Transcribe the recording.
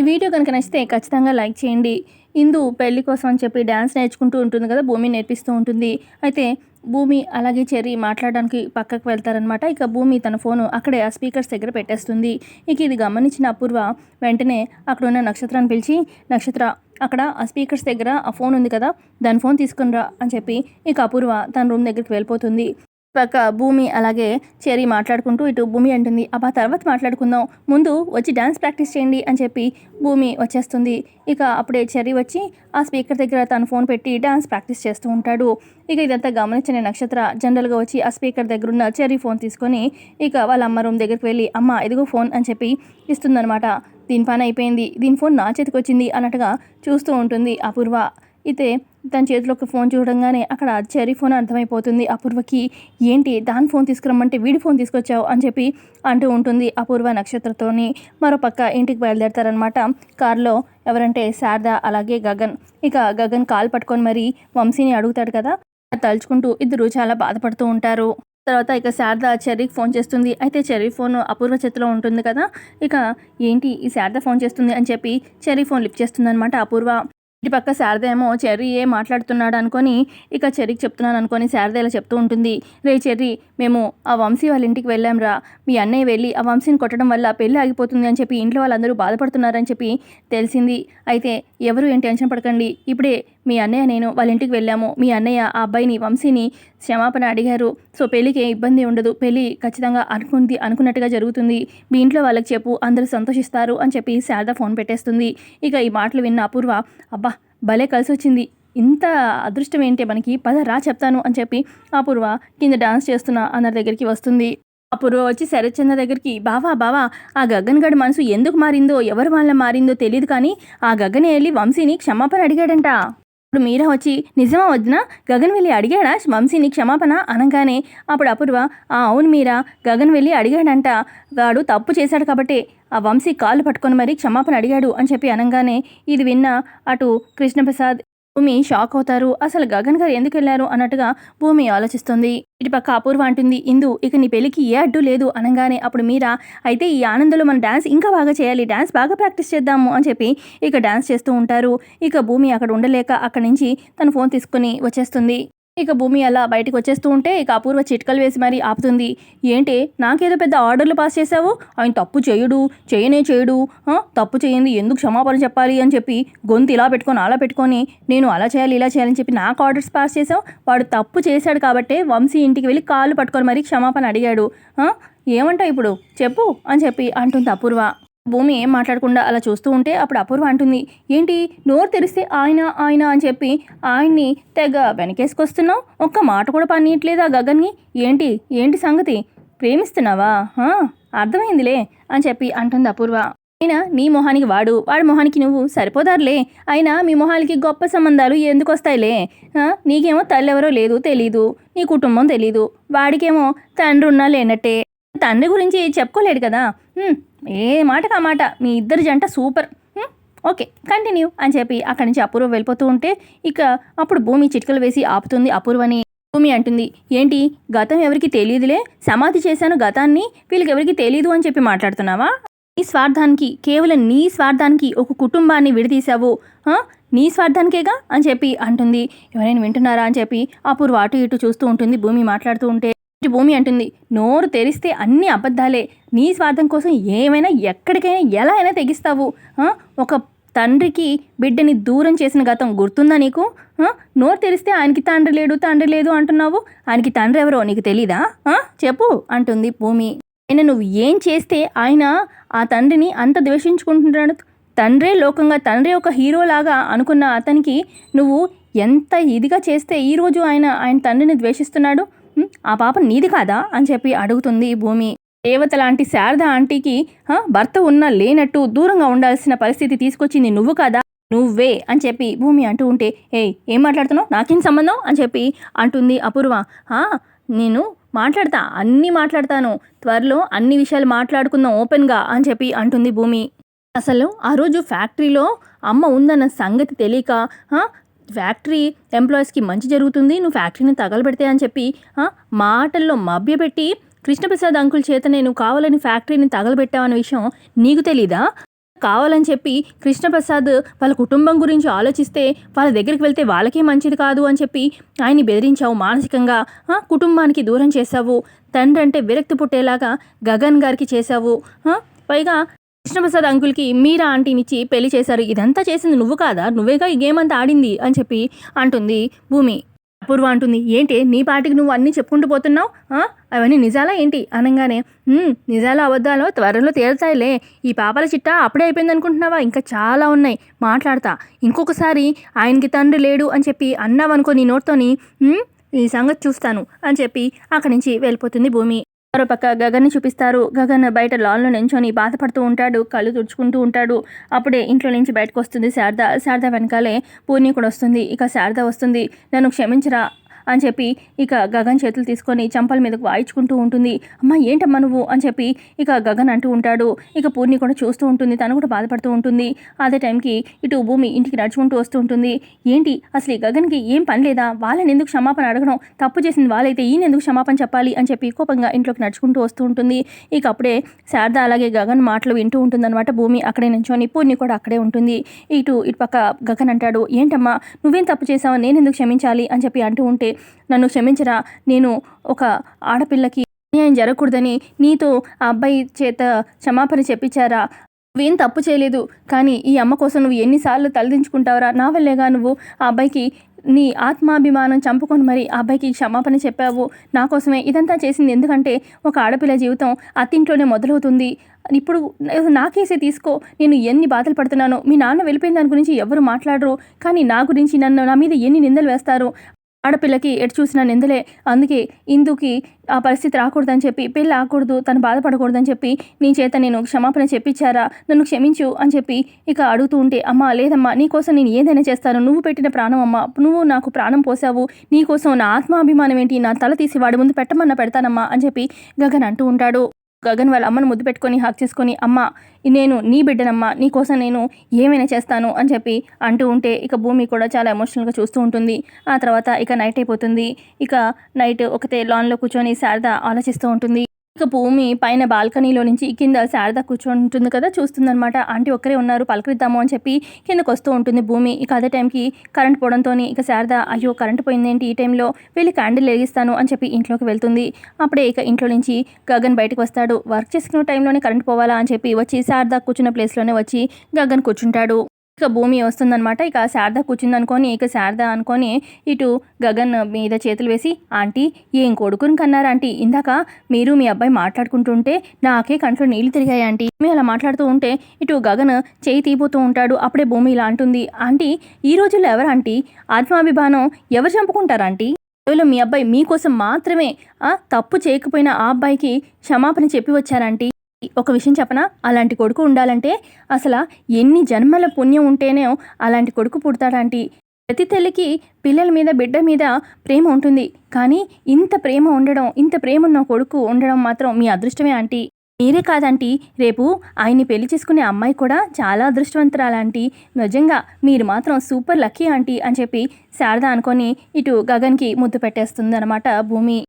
ఈ వీడియో కనుక నచ్చితే ఖచ్చితంగా లైక్ చేయండి. ఇందు పెళ్ళి కోసం అని చెప్పి డ్యాన్స్ నేర్చుకుంటూ ఉంటుంది కదా భూమి నేర్పిస్తూ ఉంటుంది. అయితే భూమి అలాగే చెర్రీ మాట్లాడడానికి పక్కకు వెళ్తారనమాట ఇక భూమి తన ఫోను అక్కడే ఆ స్పీకర్స్ దగ్గర పెట్టేస్తుంది. ఇక ఇది గమనించిన అపూర్వ వెంటనే అక్కడ ఉన్న నక్షత్రాన్ని పిలిచి నక్షత్ర అక్కడ ఆ స్పీకర్స్ దగ్గర ఆ ఫోన్ ఉంది కదా దాని ఫోన్ తీసుకుని రా అని చెప్పి ఇక అపూర్వ తన రూమ్ దగ్గరికి వెళ్ళిపోతుంది. పక్క భూమి అలాగే చెరి మాట్లాడుకుంటూ ఇటు భూమి అంటుంది అబ్బా తర్వాత మాట్లాడుకుందాం. ముందు వచ్చి డ్యాన్స్ ప్రాక్టీస్ చేయండి అని చెప్పి భూమి వచ్చేస్తుంది. ఇక అప్పుడే చెర్రీ వచ్చి ఆ స్పీకర్ దగ్గర తను ఫోన్ పెట్టి డ్యాన్స్ ప్రాక్టీస్ చేస్తూ ఉంటాడు. ఇక ఇదంతా గమనించిన నక్షత్ర జనరల్గా వచ్చి ఆ స్పీకర్ దగ్గర ఉన్న చెర్రీ ఫోన్ తీసుకొని ఇక వాళ్ళ అమ్మ రూమ్ దగ్గరికి వెళ్ళి అమ్మ ఇదిగో ఫోన్ అని చెప్పి ఇస్తుందనమాట దీని పని అయిపోయింది. దీని ఫోన్ నా చేతికి వచ్చింది అన్నట్టుగా చూస్తూ ఉంటుంది అపూర్వ. అయితే తన చేతిలోకి ఫోన్ చూడంగానే అక్కడ చెరీ ఫోన్ అర్థమైపోతుంది. అపూర్వకి ఏంటి దాని ఫోన్ తీసుకురమ్మంటే వీడి ఫోన్ తీసుకొచ్చావు? అని చెప్పి అంటూ ఉంటుంది అపూర్వ నక్షత్రతోని. మరోపక్క ఇంటికి బయలుదేరతారనమాట కారులో ఎవరంటే శారద అలాగే గగన్. ఇక గగన్ కాలు పట్టుకొని మరి వంశీని అడుగుతాడు కదా అది తలుచుకుంటూ ఇద్దరు చాలా బాధపడుతూ ఉంటారు. తర్వాత ఇక శారద చెర్రీకి ఫోన్ చేస్తుంది. అయితే చెర్రీ ఫోన్ అపూర్వ చేతిలో ఉంటుంది కదా ఇక ఏంటి ఈ శారద ఫోన్ చేస్తుంది? అని చెప్పి చెర్రీ ఫోన్ లిఫ్ట్ చేస్తుంది అనమాట అపూర్వ. ఇటు పక్క శారద ఏమో చెర్రీ ఏ మాట్లాడుతున్నాడు అనుకొని ఇక చెర్రీకి చెప్తున్నాను అనుకొని శారద ఇలా చెప్తూ ఉంటుంది. రే చెర్రీ మేము ఆ వంశీ వాళ్ళ ఇంటికి వెళ్ళాంరా. మీ అన్నయ్య వెళ్ళి ఆ వంశీని కొట్టడం వల్ల పెళ్ళి ఆగిపోతుంది అని చెప్పి ఇంట్లో వాళ్ళందరూ బాధపడుతున్నారని చెప్పి తెలిసింది. అయితే ఎవరు ఏం టెన్షన్ పడకండి. ఇప్పుడే మీ అన్నయ్య నేను వాళ్ళ ఇంటికి వెళ్ళాము. మీ అన్నయ్య ఆ అబ్బాయిని వంశీని క్షమాపణ అడిగారు. సో పెళ్ళికి ఏ ఇబ్బంది ఉండదు. పెళ్ళి ఖచ్చితంగా అనుకుంది అనుకున్నట్టుగా జరుగుతుంది. మీ ఇంట్లో వాళ్ళకి చెప్పు అందరూ సంతోషిస్తారు అని చెప్పి శారద ఫోన్ పెట్టేస్తుంది. ఇక ఈ మాటలు విన్న అపూర్వ అబ్బా భలే కలిసి వచ్చింది ఇంత అదృష్టం ఏంటి మనకి? పద రా చెప్తాను అని చెప్పి అపూర్వ కింద డాన్స్ చేస్తున్న అన్న దగ్గరికి వస్తుంది. అపూర్వ వచ్చి శరత్చంద్ర దగ్గరికి బావా బావా ఆ గగన్ గడి మనసు ఎందుకు మారిందో ఎవరి వల్ల మారిందో తెలియదు కానీ ఆ గగనే వెళ్ళి వంశీని క్షమాపణ అడిగాడంట. అప్పుడు మీరా వచ్చి నిజమా వద్దున గగన్ వెళ్ళి అడిగాడా? వంశీని క్షమాపణ అనగానే అప్పుడు అపూర్వ ఆ అవును మీరా గగన్ వెళ్ళి అడిగాడంట. వాడు తప్పు చేశాడు కాబట్టి ఆ వంశీ కాళ్ళు పట్టుకొని మరీ క్షమాపణ అడిగాడు అని చెప్పి అనగానే ఇది విన్న అటు కృష్ణప్రసాద్ భూమి షాక్ అవుతారు. అసలు గగన్ గారు ఎందుకు వెళ్ళారు అన్నట్టుగా భూమి ఆలోచిస్తుంది. ఇటుపక్క అపూర్వ అంటుంది ఇందు ఇక నీ పెళ్ళికి ఏ అడ్డు లేదు అనగానే అప్పుడు మీరా అయితే ఈ ఆనందంలో మన డాన్స్ ఇంకా బాగా చేయాలి. డాన్స్ బాగా ప్రాక్టీస్ చేద్దాము అని చెప్పి ఇక డాన్స్ చేస్తూ ఉంటారు. ఇక భూమి అక్కడ ఉండలేక అక్కడి నుంచి తన ఫోన్ తీసుకుని వచ్చేస్తుంది. ఇక భూమి అలా బయటకు వచ్చేస్తూ ఉంటే ఇక అపూర్వ చిట్కలు వేసి మరీ ఆపుతుంది. ఏంటి నాకేదో పెద్ద ఆర్డర్లు పాస్ చేసావు ఆయన తప్పు చేయడు చేయనే చేయడు. తప్పు చేయింది ఎందుకు క్షమాపణ చెప్పాలి అని చెప్పి గొంతు ఇలా పెట్టుకొని అలా పెట్టుకొని నేను అలా చేయాలి ఇలా చేయాలని చెప్పి నాకు ఆర్డర్స్ పాస్ చేసావు వాడు తప్పు చేశాడు కాబట్టే వంశీ ఇంటికి వెళ్ళి కాళ్ళు పట్టుకొని మరీ క్షమాపణ అడిగాడు. ఏమంటావు ఇప్పుడు? చెప్పు అని చెప్పి అంటుంది అపూర్వ. భూమి ఏం మాట్లాడకుండా అలా చూస్తూ ఉంటే అప్పుడు అపూర్వ అంటుంది ఏంటి? నోరు తెరిస్తే ఆయన ఆయన అని చెప్పి ఆయన్ని తెగ వెనకేసుకొస్తున్నావు? ఒక్క మాట కూడా పనియట్లేదా గగన్ని ఏంటి? ఏంటి సంగతి? ప్రేమిస్తున్నావా? అర్థమైందిలే అని చెప్పి అంటుంది అపూర్వ. అయినా నీ మొహానికి వాడు వాడి మొహానికి నువ్వు సరిపోదారులే. అయినా మీ మొహాలకి గొప్ప సంబంధాలు ఎందుకు వస్తాయిలే? నీకేమో తల్లెవరో లేదు తెలీదు నీ కుటుంబం తెలీదు వాడికేమో తండ్రి ఉన్నా లేనట్టే. తండ్రి గురించి చెప్పుకోలేడు కదా? ఏ మాటకు ఆ మాట? మీ ఇద్దరు జంట సూపర్. ఓకే కంటిన్యూ అని చెప్పి అక్కడి నుంచి అపూర్వ వెళ్ళిపోతూ ఉంటే ఇక అప్పుడు భూమి చిటికలు వేసి ఆపుతుంది అపూర్వని. భూమి అంటుంది ఏంటి గతం ఎవరికి తెలియదులే? సమాధి చేశాను గతాన్ని వీళ్ళకి ఎవరికి తెలియదు అని చెప్పి మాట్లాడుతున్నావా? నీ స్వార్థానికి కేవలం నీ స్వార్థానికి ఒక కుటుంబాన్ని విడదీశావు. నీ స్వార్థానికేగా? అని చెప్పి అంటుంది. ఎవరైనా వింటున్నారా? అని చెప్పి అపూర్వ అటు ఇటు చూస్తూ ఉంటుంది భూమి మాట్లాడుతూ ఉంటే. భూమి అంటుంది. నోరు తెరిస్తే అన్ని అబద్ధాలే. నీ స్వార్థం కోసం ఏమైనా ఎక్కడికైనా ఎలా అయినా తెగిస్తావు. ఒక తండ్రికి బిడ్డని దూరం చేసిన గతం గుర్తుందా నీకు? నోరు తెరిస్తే ఆయనకి తండ్రి లేడు తండ్రి లేదు అంటున్నావు. ఆయనకి తండ్రి ఎవరో నీకు తెలీదా? చెప్పు అంటుంది భూమి. ఆయన నువ్వు ఏం చేస్తే ఆయన ఆ తండ్రిని అంత ద్వేషించుకుంటున్నాడు? తండ్రే లోకంగా తండ్రి ఒక హీరోలాగా అనుకున్న అతనికి నువ్వు ఎంత ఇదిగా చేస్తే ఈరోజు ఆయన ఆయన తండ్రిని ద్వేషిస్తున్నాడు? ఆ పాప నీది కాదా? అని చెప్పి అడుగుతుంది భూమి. దేవత లాంటి శారద ఆంటీకి భర్త ఉన్నా లేనట్టు దూరంగా ఉండాల్సిన పరిస్థితి తీసుకొచ్చింది నువ్వు కాదా? నువ్వే అని చెప్పి భూమి అంటూ ఉంటే ఏయ్ ఏం మాట్లాడుతున్నావు? నాకేం సంబంధం? అని చెప్పి అంటుంది అపూర్వ. నేను మాట్లాడతా అన్నీ మాట్లాడతాను. త్వరలో అన్ని విషయాలు మాట్లాడుకుందాం ఓపెన్గా అని చెప్పి అంటుంది భూమి. అసలు ఆ రోజు ఫ్యాక్టరీలో అమ్మ ఉందన్న సంగతి తెలియక ఫ్యాక్టరీ ఎంప్లాయీస్కి మంచి జరుగుతుంది నువ్వు ఫ్యాక్టరీని తగలబెడితే అని చెప్పి మాటల్లో మభ్యపెట్టి కృష్ణప్రసాద్ అంకుల్ చేత నేను కావాలని ఫ్యాక్టరీని తగలబెట్టావన్న విషయం నీకు తెలీదా? కావాలని చెప్పి కృష్ణప్రసాద్ వాళ్ళ కుటుంబం గురించి ఆలోచిస్తే వాళ్ళ దగ్గరికి వెళ్తే వాళ్ళకే మంచిది కాదు అని చెప్పి ఆయన్ని బెదిరించావు మానసికంగా కుటుంబానికి దూరం చేశావు. తండ్రి అంటే విరక్తి పుట్టేలాగా గగన్ గారికి చేశావు పైగా కృష్ణప్రసాద్ అంకుల్కి మీరా ఆంటీనిచ్చి పెళ్ళి చేశారు. ఇదంతా చేసింది నువ్వు కాదా? నువ్వేగా ఈ గేమ్ అంతా ఆడింది? అని చెప్పి అంటుంది భూమి. అపూర్వ అంటుంది ఏంటి? నీ పాటికి నువ్వు అన్నీ చెప్పుకుంటూ పోతున్నావు? అవన్నీ నిజాలా ఏంటి? అనగానే నిజాలు అబద్ధాలో త్వరలో తేలుతాయిలే ఈ పాపల చిట్టా అప్పుడే అయిపోయింది అనుకుంటున్నావా? ఇంకా చాలా ఉన్నాయి. మాట్లాడతా. ఇంకొకసారి ఆయనకి తండ్రి లేడు అని చెప్పి అన్నావనుకో నీ నోట్తోని ఈ సంగతి చూస్తాను అని చెప్పి అక్కడి నుంచి వెళ్ళిపోతుంది భూమి. మరోపక్క గగన్ని చూపిస్తారు. గగన్ బయట లాన్లో నించొని బాధపడుతూ ఉంటాడు. కళ్ళు తుడుచుకుంటూ ఉంటాడు. అప్పుడే ఇంట్లో నుంచి బయటకు వస్తుంది శారద. శారద వెనకాలే పూర్ణి కూడా వస్తుంది. ఇక శారద వస్తుంది. నన్ను క్షమించరా. అని చెప్పి ఇక గగన్ చేతులు తీసుకొని చంపల మీదకు వాయించుకుంటూ ఉంటుంది. అమ్మ ఏంటమ్మా నువ్వు? అని చెప్పి ఇక గగన్ అంటూ ఉంటాడు. ఇక పూర్ణి కూడా చూస్తూ ఉంటుంది. తను కూడా బాధపడుతూ ఉంటుంది. అదే టైంకి ఇటు భూమి ఇంటికి నడుచుకుంటూ వస్తూ ఉంటుంది. ఏంటి? అసలు ఈ గగన్కి ఏం పని లేదా? వాళ్ళని ఎందుకు క్షమాపణ అడగడం? తప్పు చేసింది వాళ్ళైతే ఈయన ఎందుకు క్షమాపణ చెప్పాలి? అని చెప్పి కోపంగా ఇంట్లోకి నడుచుకుంటూ వస్తూ ఉంటుంది. ఇక అప్పుడే శారద అలాగే గగన్ మాటలు వింటూ ఉంటుందన్నమాట భూమి అక్కడే నించొని పూర్ణి కూడా అక్కడే ఉంటుంది. ఇటు ఇటు పక్క గగన్ అంటాడు ఏంటమ్మా? నువ్వేం తప్పు చేసావు నేను ఎందుకు క్షమించాలి? అని చెప్పి అంటూ ఉంటే నన్ను క్షమించరా. నేను ఒక ఆడపిల్లకి అన్యాయం జరగకూడదని నీతో ఆ అబ్బాయి చేత క్షమాపణ చెప్పించారా? నువ్వేం తప్పు చేయలేదు. కానీ ఈ అమ్మ కోసం నువ్వు ఎన్నిసార్లు తలదించుకుంటావురా? నా వల్లేగా నువ్వు ఆ అబ్బాయికి నీ ఆత్మాభిమానం చంపుకొని మరి ఆ అబ్బాయికి క్షమాపణ చెప్పావు. నా కోసమే. ఇదంతా చేసింది ఎందుకంటే ఒక ఆడపిల్ల జీవితం అత్తింట్లోనే మొదలవుతుంది. ఇప్పుడు నా కేసే తీసుకో. నేను ఎన్ని బాధలు పడుతున్నానో. మీ నాన్న వెళ్ళిపోయిన దాని గురించి ఎవరు మాట్లాడరు. కానీ నా గురించి నన్ను నా మీద ఎన్ని నిందలు వేస్తారు? ఆడపిల్లకి ఎటు చూసిన నిందలే. అందుకే ఇందుకి ఆ పరిస్థితి రాకూడదని చెప్పి పెళ్ళి ఆకూడదు తను బాధపడకూడదని చెప్పి నీ చేత నేను క్షమాపణ చెప్పించారా? నన్ను క్షమించు అని చెప్పి ఇక అడుగుతూ ఉంటే అమ్మా లేదమ్మా నీకోసం నేను ఏదైనా చేస్తాను. నువ్వు పెట్టిన ప్రాణం అమ్మా నువ్వు నాకు ప్రాణం పోసావు. నీకోసం నా ఆత్మాభిమానం ఏంటి? నా తల తీసి వాడి ముందు పెట్టమన్నా పెడతానమ్మా అని చెప్పి గగన్ అంటూ ఉంటాడు. గగన్ వాళ్ళ అమ్మను ముద్దు పెట్టుకొని హాక్ చేసుకొని అమ్మ నేను నీ బిడ్డనమ్మా నీకోసం నేను ఏమైనా చేస్తాను అని చెప్పి అంటూ ఉంటే ఇక భూమి కూడా చాలా ఎమోషనల్గా చూస్తూ ఉంటుంది. ఆ తర్వాత ఇక నైట్ అయిపోతుంది. ఇక నైట్ ఒకతే లాన్లో కూర్చొని శారద ఆలోచిస్తూ ఉంటుంది. ఇక భూమి పైన బాల్కనీలో నుంచి కింద శారద కూర్చుంటుంది ఉంటుంది కదా చూస్తుందనమాట ఆంటీ ఒక్కరే ఉన్నారు పలకరిద్దాము అని చెప్పి కిందకు వస్తూ ఉంటుంది భూమి. ఇక అదే టైంకి కరెంట్ పోవడంతో ఇక శారద అయ్యో కరెంట్ పోయిందేంటి? ఈ టైంలో వెళ్ళి క్యాండిల్ వెలిగిస్తాను అని చెప్పి ఇంట్లోకి వెళ్తుంది. అప్పుడే ఇక ఇంట్లో నుంచి గగన్ బయటకు వస్తాడు. వర్క్ చేసుకున్న టైంలోనే కరెంట్ పోవాలా? అని చెప్పి వచ్చి శారద కూర్చున్న ప్లేస్లోనే వచ్చి గగన్ కూర్చుంటాడు. ఇక భూమి వస్తుందన్నమాట. ఇక శారద కూర్చుంది అనుకొని ఇక శారద అనుకొని ఇటు గగన్ మీద చేతులు వేసి ఆంటీ ఏం కొడుకుని కన్నారు ఆంటీ? ఇందాక మీరు మీ అబ్బాయి మాట్లాడుకుంటుంటే నాకే కంట్లో నీళ్ళు తిరిగాయి ఆంటీ. మీ అలా మాట్లాడుతూ ఉంటే ఇటు గగన్ చేయి తీపోతూ ఉంటాడు. అప్పుడే భూమి ఇలా అంటుంది ఆంటీ ఈ రోజుల్లో ఎవరు ఆంటీ? ఆత్మాభిమానం ఎవరు చంపుకుంటారు ఆంటీ? కేవలం మీ అబ్బాయి మీకోసం మాత్రమే ఆ తప్పు చేయకపోయిన ఆ అబ్బాయికి క్షమాపణ చెప్పి వచ్చారంటీ ఒక విషయం చెప్పనా? అలాంటి కొడుకు ఉండాలంటే అసలు ఎన్ని జన్మల పుణ్యం ఉంటేనే అలాంటి కొడుకు పుడతాడంటీ. ప్రతి తల్లికి పిల్లల మీద బిడ్డ మీద ప్రేమ ఉంటుంది. కానీ ఇంత ప్రేమ ఉండడం ఇంత ప్రేమ ఉన్న కొడుకు ఉండడం మాత్రం మీ అదృష్టమే ఆంటీ. మీరే కాదంటీ. రేపు ఆయన్ని పెళ్ళి చేసుకునే అమ్మాయి కూడా చాలా అదృష్టవంతురాలంటీ. నిజంగా మీరు మాత్రం సూపర్ లక్కీ ఆంటీ అని చెప్పి శారద అనుకొని ఇటు గగన్కి ముద్దు పెట్టేస్తుంది అనమాట భూమి.